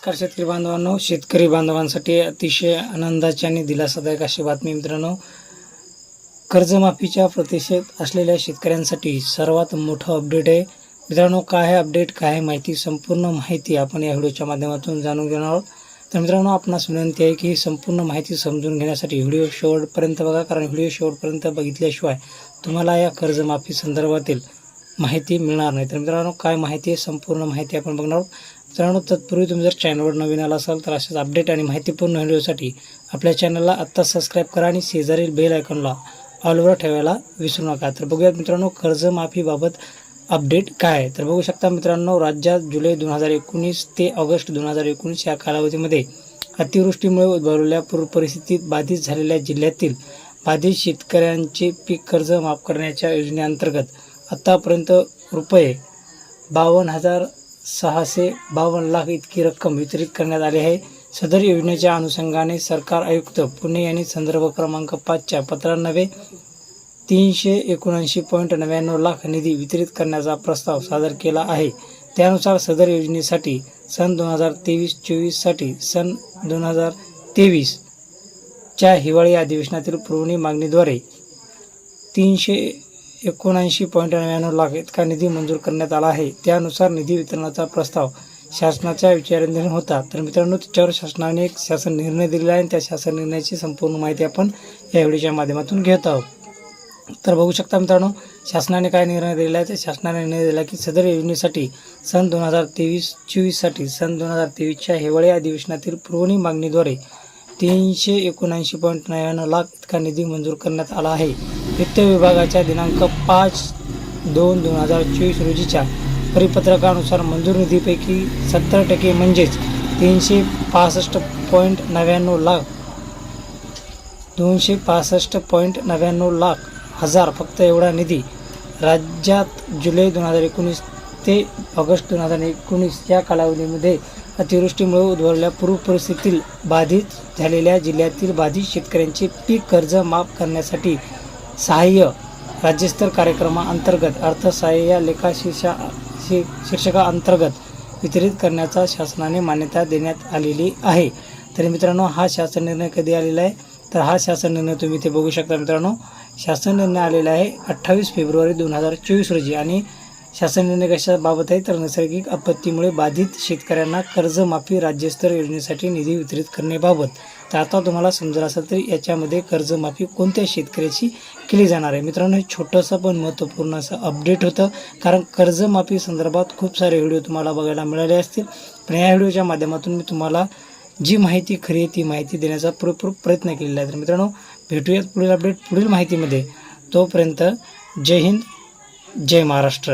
नमस्कार शेतकरी बांधवांनो. शेतकरी बांधवांसाठी अतिशय आनंदाची आणि दिलासादायक अशी बातमी मित्रांनो. कर्जमाफीच्या प्रतिषेत असलेल्या शेतकऱ्यांसाठी सर्वात मोठं अपडेट आहे. मित्रांनो काय आहे अपडेट काय आहे माहिती संपूर्ण माहिती आपण या व्हिडिओच्या माध्यमातून जाणून घेणार आहोत. तर मित्रांनो आपणास विनंती आहे की ही संपूर्ण माहिती समजून घेण्यासाठी व्हिडिओ शेवटपर्यंत बघा कारण व्हिडिओ शेवटपर्यंत बघितल्याशिवाय तुम्हाला या कर्जमाफी संदर्भातील माहिती मिळणार नाही. तर मित्रांनो काय माहिती आहे संपूर्ण माहिती आपण बघणार आहोत. मित्रांनो तत्पूर्वी तुम्ही जर चॅनलवर नवीन आला असाल तर अशाच अपडेट आणि माहितीपूर्ण व्हिडिओसाठी आपल्या चॅनलला आत्ता सबस्क्राईब करा आणि शेजारील बेल आयकॉनला ऑलवर ठेवायला विसरू नका. तर बघूयात मित्रांनो कर्जमाफीबाबत अपडेट काय? आहे तर बघू शकता मित्रांनो राज्यात जुलै दोन हजार एकोणीस ते ऑगस्ट दोन हजार एकोणीस या कालावधीमध्ये अतिवृष्टीमुळे उद्भवलेल्या पूरपरिस्थितीत बाधित झालेल्या जिल्ह्यातील बाधित शेतकऱ्यांचे पीक कर्ज माफ करण्याच्या योजनेअंतर्गत आत्तापर्यंत रुपये बावन्न हजार सहाशे बावन्न लाख इतकी रक्कम वितरित करण्यात आली आहे. सदर योजनेच्या अनुषंगाने सरकार आयुक्त पुणे यांनी संदर्भ क्रमांक पाचच्या पत्रानवे तीनशे एकोणऐंशी पॉईंट नव्याण्णव लाख निधी वितरित करण्याचा प्रस्ताव सादर केला आहे. त्यानुसार सदर योजनेसाठी सन दोन हजार तेवीस चोवीससाठी सन दोन हजार तेवीसच्या हिवाळी अधिवेशनातील पुरवणी मागणीद्वारे तीनशे एकोणऐंशी पॉईंट नव्याण्णव लाख इतका निधी मंजूर करण्यात आला आहे. त्यानुसार निधी वितरणाचा प्रस्ताव शासनाच्या विचाराधीन होता. तर मित्रांनो त्याच्यावर शासनाने एक शासन निर्णय दिलेला आहे आणि त्या शासन निर्णयाची संपूर्ण माहिती आपण या व्हिडिओच्या माध्यमातून घेत आहोत. तर बघू शकता मित्रांनो शासनाने काय निर्णय दिलेला आहे? तर शासनाने निर्णय दिला की सदर योजनेसाठी सन दोन हजार तेवीस चोवीससाठी सन दोन हजार तेवीसच्या हिवाळी अधिवेशनातील पुरवणी मागणीद्वारे तीनशे एकोणऐंशी पॉईंट नव्याण्णव लाख इतका निधी मंजूर करण्यात आला आहे. वित्त विभागाच्या दिनांक पाच दोन दोन हजार चोवीस रोजीच्या परिपत्रकानुसार मंजूर निधीपैकी सत्तर टक्के म्हणजेच तीनशे पासष्ट पॉईंट नव्याण्णव लाख दोनशे पासष्ट पॉईंट नव्याण्णव लाख हजार फक्त एवढा निधी राज्यात जुलै दोन हजार एकोणीस ते ऑगस्ट दोन हजार एकोणीस या कालावधीमध्ये अतिवृष्टीमुळे उद्भवलेल्या पूर परिस्थितीतील बाधित झालेल्या जिल्ह्यातील बाधित शेतकऱ्यांचे पीक कर्ज माफ करण्यासाठी सहाय्य राज्यस्तर कार्यक्रमाअंतर्गत अर्थसहाय्य या लेखा शीर्षा शी शीर्षकाअंतर्गत वितरित करण्याचा शासनाने मान्यता देण्यात आलेली आहे. तर मित्रांनो हा शासन निर्णय कधी आलेला आहे? तर हा शासन निर्णय तुम्ही इथे बघू शकता मित्रांनो. शासन निर्णय आलेला आहे अठ्ठावीस फेब्रुवारी दोन हजार चोवीस रोजी आणि शासन निर्णय कशाबाबत आहे? तर नैसर्गिक आपत्तीमुळे बाधित शेतकऱ्यांना कर्जमाफी राज्यस्तर योजनेसाठी निधी वितरित करण्याबाबत. तर आता तुम्हाला समजलं असेल तर याच्यामध्ये कर्जमाफी कोणत्या शेतकऱ्याची केली जाणार आहे? मित्रांनो हे छोटंसं पण महत्त्वपूर्ण असं अपडेट होतं. कारण कर्जमाफी संदर्भात खूप सारे व्हिडिओ तुम्हाला बघायला मिळाले असतील. पण या व्हिडिओच्या माध्यमातून मी तुम्हाला जी माहिती खरी आहे ती माहिती देण्याचा पुरेपूर प्रयत्न केलेला आहे. तर मित्रांनो भेटूयात पुढील अपडेट पुढील माहितीमध्ये. तोपर्यंत जय हिंद जय महाराष्ट्र.